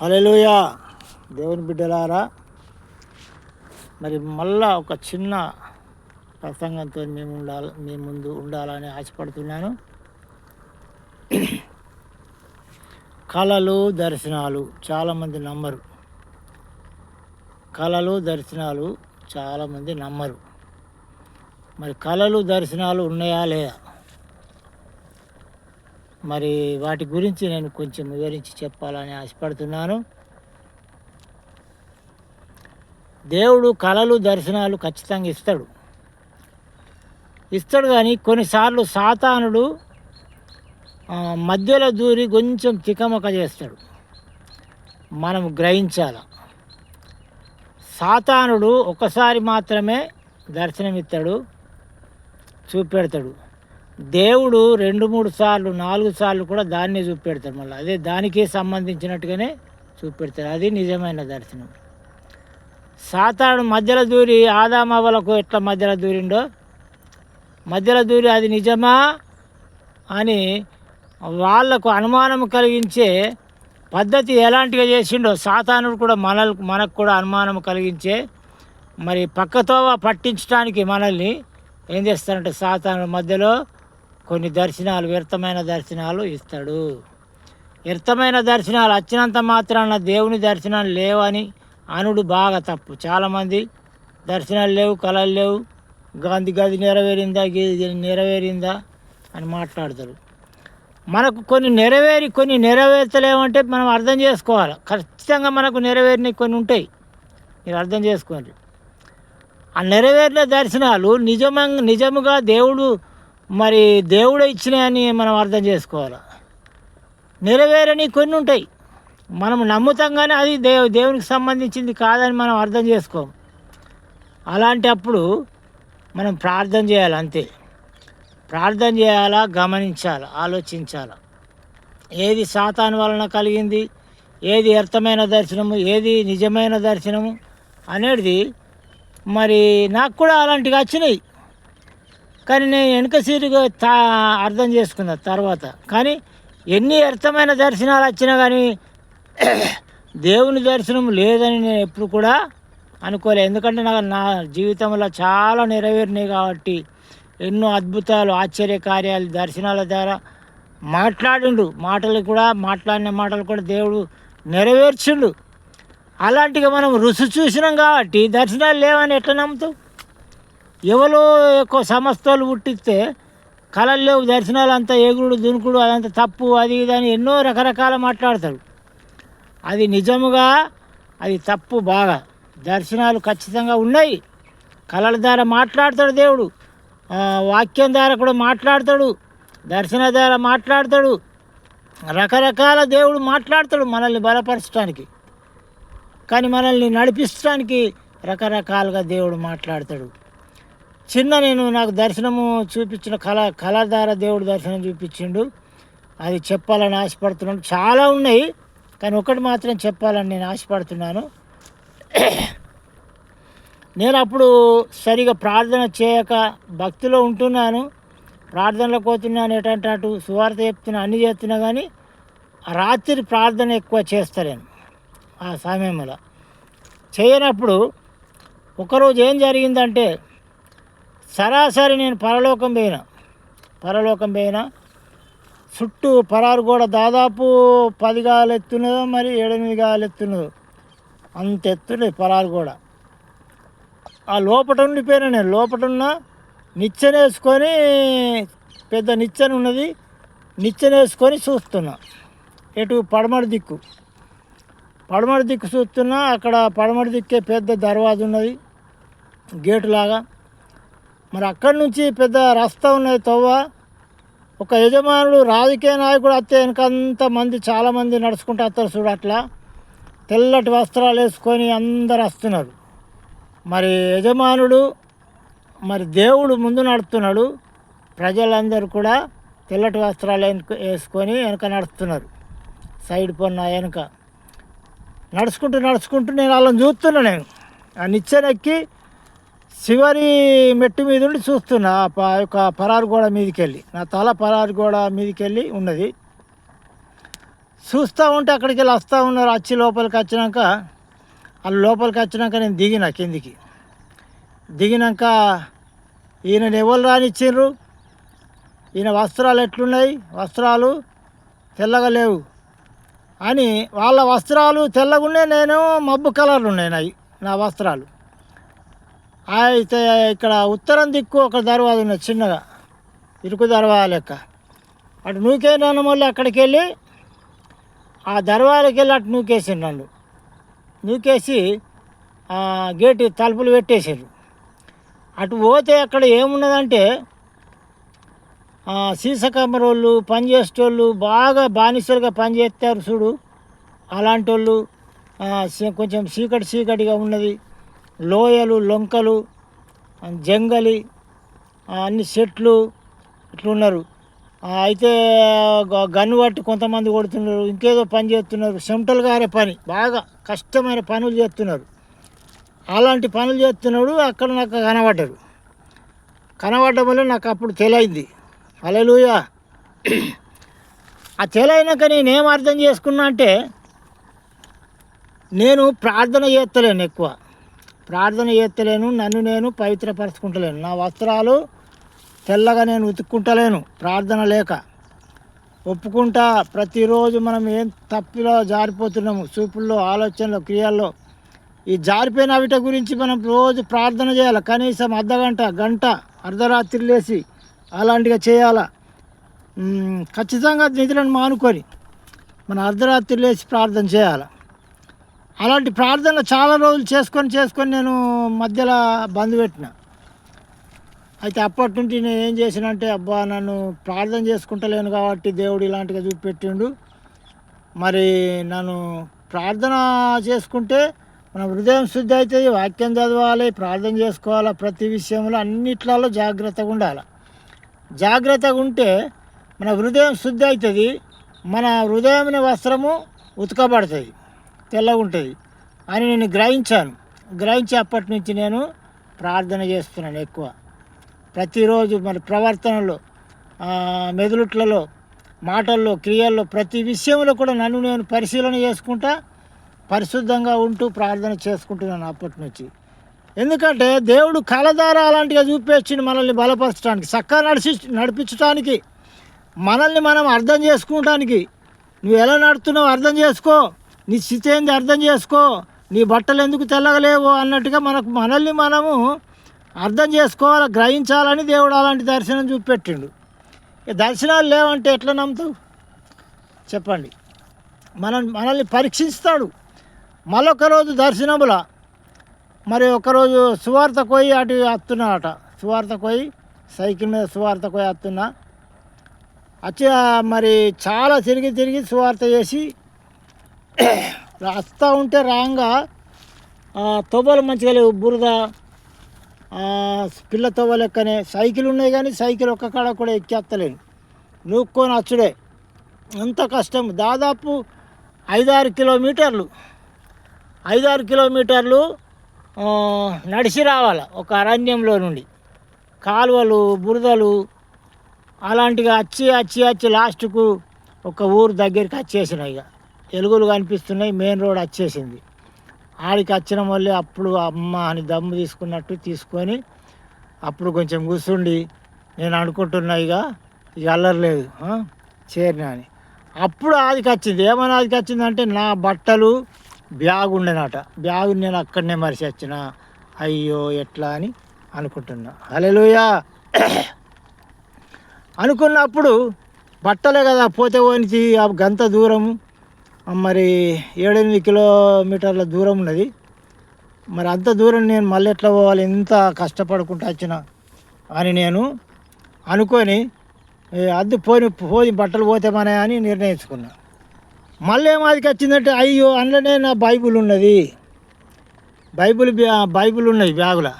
హల్లెలూయా. దేవుని బిడ్డలారా మరి మళ్ళా ఒక చిన్న ప్రసంగంతో మేము ఉండాలి మీ ముందు ఉండాలని ఆశపడుతున్నాను. కళలు దర్శనాలు చాలామంది నమ్మరు. కళలు దర్శనాలు చాలామంది నమ్మరు. మరి కళలు దర్శనాలు ఉన్నాయా లేదా మరి వాటి గురించి నేను కొంచెం వివరించి చెప్పాలని ఆశపడుతున్నాను. దేవుడు కళలు దర్శనాలు ఖచ్చితంగా ఇస్తాడు. ఇస్తాడు కానీ కొన్నిసార్లు సాతానుడు మధ్యలో దూరి కొంచెం తికమక చేస్తాడు. మనం గ్రహించాల. సాతానుడు ఒకసారి మాత్రమే దర్శనమిస్తాడు చూపెడతాడు. దేవుడు రెండు మూడు సార్లు నాలుగు సార్లు కూడా దాన్నే చూపెడతాడు మళ్ళీ. అదే దానికే సంబంధించినట్టుగానే చూపెడతాడు. అది నిజమైన దర్శనం. సాతాను మధ్యలో దూరి ఆదామవలకు ఎట్లా మధ్యలో దూరిండో? మధ్యలో దూరి అది నిజమా అని వాళ్ళకు అనుమానం కలిగించే పద్ధతి ఎలాంటిగా చేసిండో సాతానుడు కూడా మనల్ మనకు కూడా అనుమానం కలిగించే మరి పక్కతోవా పట్టించడానికి మనల్ని ఏం చేస్తారంటే సాతానుడు మధ్యలో కొన్ని దర్శనాలు వ్యర్థమైన దర్శనాలు ఇస్తాడు. వ్యర్థమైన దర్శనాలు వచ్చినంత మాత్రాన దేవుని దర్శనాలు లేవని అనుడు బాగా తప్పు. చాలామంది దర్శనాలు లేవు కళలు లేవు గాంధీ గది నెరవేరిందా గీది నెరవేరిందా అని మాట్లాడతారు. మనకు కొన్ని నెరవేరి కొన్ని నెరవేర్చలేమంటే మనం అర్థం చేసుకోవాలి. ఖచ్చితంగా మనకు నెరవేరినవి కొన్ని ఉంటాయి. మీరు అర్థం చేసుకోండి. ఆ నెరవేరిన దర్శనాలు నిజమంగా నిజముగా దేవుడు మరి దేవుడు ఇచ్చినాయని మనం అర్థం చేసుకోవాలి? నెరవేరని కొన్ని ఉంటాయి. మనం నమ్ముతాం కానీ అది దేవు దేవునికి సంబంధించింది కాదని మనం అర్థం చేసుకోం అలాంటప్పుడు మనం ప్రార్థన చేయాలి అంతే. ప్రార్థన చేయాలా? గమనించాలి? ఆలోచించాలి? ఏది సాతాను వలన కలిగింది? ఏది వ్యర్థమైన దర్శనము? ఏది నిజమైన దర్శనము? అనేది మరి నాకు కూడా అలాంటివి వచ్చినాయి. కానీ నేను వెనుక సీటుగా తా అర్థం చేసుకున్నా తర్వాత. కానీ ఎన్ని వ్యర్థమైన దర్శనాలు వచ్చినా కానీ దేవుని దర్శనం లేదని నేను ఎప్పుడు కూడా అనుకోలే. ఎందుకంటే నాకు నా జీవితంలో చాలా నెరవేరినాయి కాబట్టి ఎన్నో అద్భుతాలు ఆశ్చర్య కార్యాలు దర్శనాల ద్వారా మాట్లాడిండు. మాటలు కూడా మాట్లాడిన మాటలు కూడా దేవుడు నెరవేర్చిండు. అలాంటిగా మనం రుచి చూసినాం కాబట్టి దర్శనాలు లేవని ఎట్లా నమ్ముతావు? ఎవరో ఎక్కువ సంస్థలు పుట్టిస్తే కళలు లేవు దర్శనాలు అంతా ఎగురుడు దునుకుడు అదంతా తప్పు అది ఇది అని ఎన్నో రకరకాల మాట్లాడతాడు అది నిజముగా అది తప్పు బాగా. దర్శనాలు ఖచ్చితంగా ఉన్నాయి. కళల ద్వారా మాట్లాడతాడు దేవుడు. వాక్యం ద్వారా కూడా మాట్లాడతాడు. దర్శన ద్వారా మాట్లాడతాడు. రకరకాల దేవుడు మాట్లాడతాడు మనల్ని బలపరచడానికి కానీ మనల్ని నడిపించడానికి రకరకాలుగా దేవుడు మాట్లాడతాడు. చిన్న నేను నాకు దర్శనము చూపించిన కళ కళాధార దేవుడు దర్శనం చూపించిండు. అది చెప్పాలని ఆశపడుతున్నాను. చాలా ఉన్నాయి కానీ ఒకటి మాత్రం చెప్పాలని నేను ఆశపడుతున్నాను. నేను అప్పుడు సరిగా ప్రార్థన చేయక భక్తిలో ఉంటున్నాను. ప్రార్థనలో పోతున్నాను ఎటంటే అటు సువార్త చెప్తున్నా అన్ని చేస్తున్నా కానీ రాత్రి ప్రార్థన ఎక్కువ చేస్తాను ఆ సమయంలో. చేయనప్పుడు ఒకరోజు ఏం జరిగిందంటే సరాసరి నేను పరలోకం పోయిన. పరలోకం పోయిన. చుట్టూ పరారు కూడా దాదాపు పది గాలు ఎత్తున్నదో మరి ఎనిమిది గాలు ఎత్తున్నదో. అంత ఎత్తున్నది పరారు కూడా ఆ లోపట ఉండిపోయినా నేను. లోపటున్న నిచ్చెనేసుకొని పెద్ద నిచ్చెన ఉన్నది. నిచ్చెనేసుకొని చూస్తున్నా. ఎటు పడమటి దిక్కు. పడమటి దిక్కు చూస్తున్నా. అక్కడ పడమటి దిక్కే పెద్ద దర్వాజ ఉన్నది గేటు లాగా మరి అక్కడి నుంచి పెద్ద రస్తా ఉన్నది తవ్వ. ఒక యజమానుడు రాజకీయ నాయకుడు వస్తే వెనకంత మంది చాలామంది నడుచుకుంటూ వస్తారు చూడు అట్లా. తెల్లటి వస్త్రాలు వేసుకొని అందరు వస్తున్నారు. మరి యజమానుడు మరి దేవుడు ముందు నడుస్తున్నాడు ప్రజలందరూ కూడా తెల్లటి వస్త్రాలు వేసుకొని వెనక నడుస్తున్నారు. సైడ్ పొన్న వెనక. నడుచుకుంటూ నడుచుకుంటూ నేను వాళ్ళని చూస్తున్నా నేను. ఆ నిచ్చెనెక్కి చివరి మెట్టు మీద ఉండి చూస్తున్నా ఆ యొక్క పరారు గోడ మీదకి వెళ్ళి నా తల పరారు గోడ మీదకి వెళ్ళి ఉన్నది. చూస్తూ ఉంటే అక్కడికి వెళ్ళి వస్తూ ఉన్నారు. వచ్చి లోపలికి వచ్చినాక వాళ్ళు లోపలికి వచ్చినాక నేను దిగిన కిందికి. దిగినాక ఈయన ఎవరు రానిచ్చిండ్రు? ఈయన వస్త్రాలు ఎట్లున్నాయి? వస్త్రాలు తెల్లగా లేవు అని వాళ్ళ వస్త్రాలు తెల్లగున్నాయి నేను మబ్బు కలర్లు ఉన్నాయి నా వస్త్రాలు. అయితే ఇక్కడ ఉత్తరం దిక్కు ఒక దర్వాజ ఉన్నది చిన్నగా. ఇరుకు దర్వాజ లెక్క. అటు నూకే మళ్ళీ అక్కడికి వెళ్ళి ఆ దర్వాజకి వెళ్ళి అటు నూకేసిండు నన్ను. నూకేసి గేటు తలుపులు పెట్టేశారు అటు పోతే అక్కడ ఏమున్నదంటే ఆ, పనిచేసేటోళ్ళు బాగా బానిసలుగా పనిచేస్తారు చూడు. అలాంటి వాళ్ళు కొంచెం చీకటి చీకటిగా ఉన్నది. లోయలు లొంకలు జంగలి అన్ని చెట్లు ఇట్లున్నారు. అయితే గ- గన్ను పట్టి కొంతమంది కొడుతున్నారు. ఇంకేదో పని చేస్తున్నారు. సెంటల్ గారే పని. బాగా కష్టమైన పనులు చేస్తున్నారు. అలాంటి పనులు చేస్తున్నాడు. అక్కడ నాకు కనబడ్డారు కనబడడం వల్ల నాకు అప్పుడు తెలియంది. అలెలుయా ఆ తెలియనాక నేను ఏం అర్థం చేసుకున్నా అంటే నేను ప్రార్థన చేస్తలేను ఎక్కువ. ప్రార్థన చేస్తలేను నన్ను నేను పవిత్రపరచుకుంటలేను. నా వస్త్రాలు తెల్లగా నేను ఉతుక్కుంటలేను ప్రార్థన లేక. ఒప్పుకుంటా ప్రతిరోజు మనం ఏం తప్పిలో జారిపోతున్నాము చూపుల్లో ఆలోచనలో క్రియల్లో. ఈ జారిపోయిన వీటి గురించి మనం రోజు ప్రార్థన చేయాలి. కనీసం అర్ధగంట గంట అర్ధరాత్రి లేచి అలాంటిగా చేయాలా? ఖచ్చితంగా నిధులను మానుకొని మన అర్ధరాత్రి లేచి ప్రార్థన చేయాలి? అలాంటి ప్రార్థన చాలా రోజులు చేసుకొని చేసుకొని నేను మధ్యలో బంద్ పెట్టిన. అయితే అప్పటి నుండి నేను ఏం చేసినంటే అబ్బా నన్ను ప్రార్థన చేసుకుంటలేను కాబట్టి దేవుడు ఇలాంటిగా చూపెట్టిండు. మరి నన్ను ప్రార్థన చేసుకుంటే మన హృదయం శుద్ధి అవుతుంది వాక్యం చదవాలి ప్రార్థన చేసుకోవాలి ప్రతి విషయంలో అన్నిట్లలో జాగ్రత్తగా ఉండాలి. జాగ్రత్తగా ఉంటే మన హృదయం శుద్ధి అవుతుంది మన హృదయం వస్త్రము ఉతకబడుతుంది తెల్లగా ఉంటుంది అని నేను గ్రహించాను. గ్రహించి అప్పటి నుంచి నేను ప్రార్థన చేస్తున్నాను ఎక్కువ. ప్రతిరోజు మరి ప్రవర్తనలో మెదులుట్లలో మాటల్లో క్రియల్లో ప్రతి విషయంలో కూడా నన్ను నేను పరిశీలన చేసుకుంటా పరిశుద్ధంగా ఉంటూ ప్రార్థన చేసుకుంటున్నాను అప్పటి నుంచి. ఎందుకంటే దేవుడు కలదార అలాంటిగా చూపించింది మనల్ని బలపరచడానికి చక్కగా నడిచి నడిపించడానికి మనల్ని మనం అర్థం చేసుకోవడానికి నువ్వు ఎలా నడుతున్నావు అర్థం చేసుకో. నీ స్థితి ఏంది అర్థం చేసుకో. నీ బట్టలు ఎందుకు తెల్లగలేవు అన్నట్టుగా మనకు మనల్ని మనము అర్థం చేసుకోవాలి గ్రహించాలని దేవుడు అలాంటి దర్శనం చూపెట్టిండు. ఈ దర్శనాలు లేవంటే ఎట్లా నమ్ముతావు? చెప్పండి. మనం మనల్ని పరీక్షిస్తాడు. మరొక రోజు దర్శనముల మరి ఒకరోజు సువార్త కోయి అటు వస్తున్నాడట సువార్త కోయి సైకిల్ మీద సువార్త కోయి వస్తున్నా వచ్చి మరి చాలా తిరిగి తిరిగి సువార్త చేసి రాస్తా ఉంటే రాగా తోబలు మంచిగా లేవు బురద పిల్ల తొవ్వ లెక్కనే సైకిల్ ఉన్నాయి కానీ సైకిల్ ఒక్క కాడ కూడా ఎక్కేస్తలేను నూక్కొని వచ్చుడే అంత కష్టం. దాదాపు ఐదారు కిలోమీటర్లు. ఐదారు కిలోమీటర్లు నడిచి రావాలి ఒక అరణ్యంలో నుండి. కాలువలు బురదలు అలాంటిగా వచ్చి వచ్చి వచ్చి లాస్ట్కు ఒక ఊరు దగ్గరికి వచ్చేసినాయి ఇక. ఎలుగులు కనిపిస్తున్నాయి మెయిన్ రోడ్ వచ్చేసింది. ఆడికి వచ్చిన మళ్ళీ అప్పుడు అమ్మ అని దమ్ము తీసుకున్నట్టు తీసుకొని అప్పుడు కొంచెం కూర్చుండి నేను అనుకుంటున్నా ఇక ఇక అల్లర్లేదు చేరిన అని. అప్పుడు ఆదికి వచ్చింది. ఏమైనా ఆదికి వచ్చిందంటే నా బట్టలు బ్యాగ్ ఉండేనట. బ్యాగ్ నేను అక్కడనే మరిచి వచ్చిన. అయ్యో ఎట్లా అని అనుకుంటున్నా. అలెలుయా అనుకున్నప్పుడు బట్టలే కదా పోతే పోనికి ఆ గంత దూరము. మరి ఏడెనిమిది కిలోమీటర్ల దూరం ఉన్నది. మరి అంత దూరం నేను మళ్ళీ ఎట్లా పోవాలి? ఎంత కష్టపడుకుంటూ వచ్చిన అని నేను అనుకొని అద్దు పోని పోయి బట్టలు పోతే అని నిర్ణయించుకున్నా. మళ్ళీ ఏమాదికి వచ్చిందంటే అయ్యో అందులోనే నా బైబుల్ ఉన్నది. బైబిల్ బైబుల్ బైబిల్ ఉన్నది బ్యాగులో.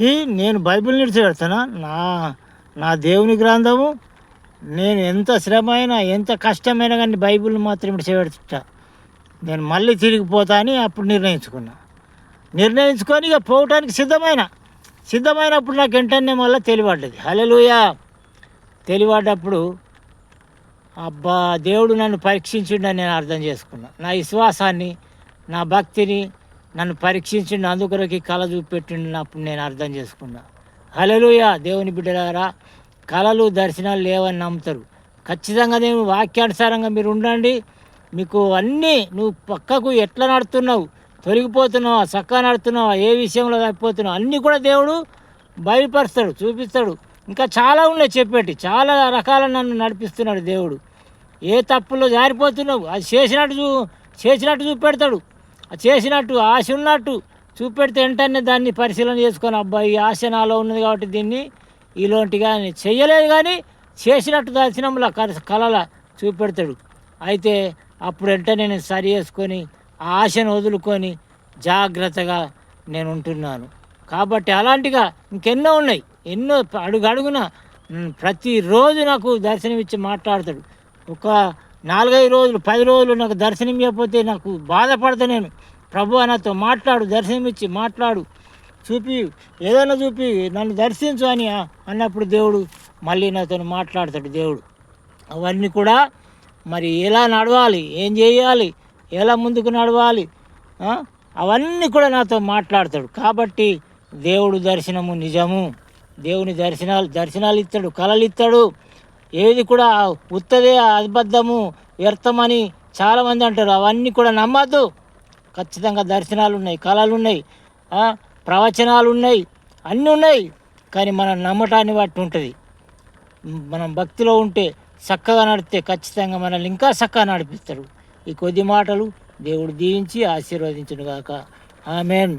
ఈ నేను బైబిల్ నిడిచిపెడతానా? నా నా దేవుని గ్రంథము నేను ఎంత శ్రమ అయినా ఎంత కష్టమైనా కానీ బైబిల్ మాత్రం విడిచిపెడతా నేను మళ్ళీ తిరిగిపోతా అని అప్పుడు నిర్ణయించుకున్నా. నిర్ణయించుకొని ఇక పోవటానికి సిద్ధమైన సిద్ధమైనప్పుడు నాకు వెంటనే మళ్ళీ తెలియబడ్డది. హలెలుయా తెలివాడప్పుడు అబ్బా దేవుడు నన్ను పరీక్షించిండని నేను అర్థం చేసుకున్నా. నా విశ్వాసాన్ని నా భక్తిని నన్ను పరీక్షించిండు అందుకొరకి కళ చూపెట్టినప్పుడు నేను అర్థం చేసుకున్నా. హలలుయ దేవుని బిడ్డలారా కళలు దర్శనాలు లేవని నమ్ముతారు. ఖచ్చితంగా నేను వాక్యానుసారంగా మీరు ఉండండి. మీకు అన్నీ నువ్వు పక్కకు ఎట్లా నడుతున్నావు తొలగిపోతున్నావా చక్కగా నడుతున్నావా ఏ విషయంలో తప్పిపోతున్నావు అన్నీ కూడా దేవుడు బయలుపరుస్తాడు చూపిస్తాడు. ఇంకా చాలా ఉన్నాయి చెప్పేటి. చాలా రకాల నన్ను నడిపిస్తున్నాడు దేవుడు. ఏ తప్పులో జారిపోతున్నావు అది చేసినట్టు చూ చేసినట్టు చూపెడతాడు. అది చేసినట్టు ఆశ ఉన్నట్టు చూపెడితే వెంటనే దాన్ని పరిశీలన చేసుకొని అబ్బాయి ఈ ఆశ నాలో ఉన్నది కాబట్టి దీన్ని ఇలాంటి కానీ చేయలేదు కానీ చేసినట్టు దర్శనంలో కళల చూపెడతాడు. అయితే అప్పుడు వెంటనే నేను సరి చేసుకొని ఆ ఆశను వదులుకొని జాగ్రత్తగా నేను ఉంటున్నాను. కాబట్టి అలాంటిగా ఇంకెన్నో ఉన్నాయి. ఎన్నో అడుగు అడుగున ప్రతిరోజు నాకు దర్శనం ఇచ్చి మాట్లాడతాడు. ఒక నాలుగైదు రోజులు పది రోజులు నాకు దర్శనం ఇవ్వకపోతే నాకు బాధపడతా నేను. ప్రభు నాతో మాట్లాడు దర్శనం ఇచ్చి మాట్లాడు. చూపి ఏదైనా చూపి నన్ను దర్శించు అని అన్నప్పుడు దేవుడు మళ్ళీ నాతో మాట్లాడతాడు దేవుడు. అవన్నీ కూడా మరి ఎలా నడవాలి ఏం చేయాలి ఎలా ముందుకు నడవాలి అవన్నీ కూడా నాతో మాట్లాడతాడు. కాబట్టి దేవుడు దర్శనము నిజము. దేవుని దర్శనాలు దర్శనాలు ఇస్తాడు కళలు ఇస్తాడు. ఏది కూడా ఉత్తదే అబద్ధము వ్యర్థమని చాలామంది అంటారు. అవన్నీ కూడా నమ్మద్దు. ఖచ్చితంగా దర్శనాలు ఉన్నాయి కళలు ఉన్నాయి. ప్రవచనాలు ఉన్నాయి అన్నీ ఉన్నాయి కానీ మనం నమ్మటాన్ని బట్టి ఉంటుంది. మనం భక్తిలో ఉంటే చక్కగా నడితే ఖచ్చితంగా మనల్ని ఇంకా చక్కగా నడిపిస్తారు. ఈ కొద్ది మాటలు దేవుడు దీవించి ఆశీర్వదించును గాక ఆమెన్.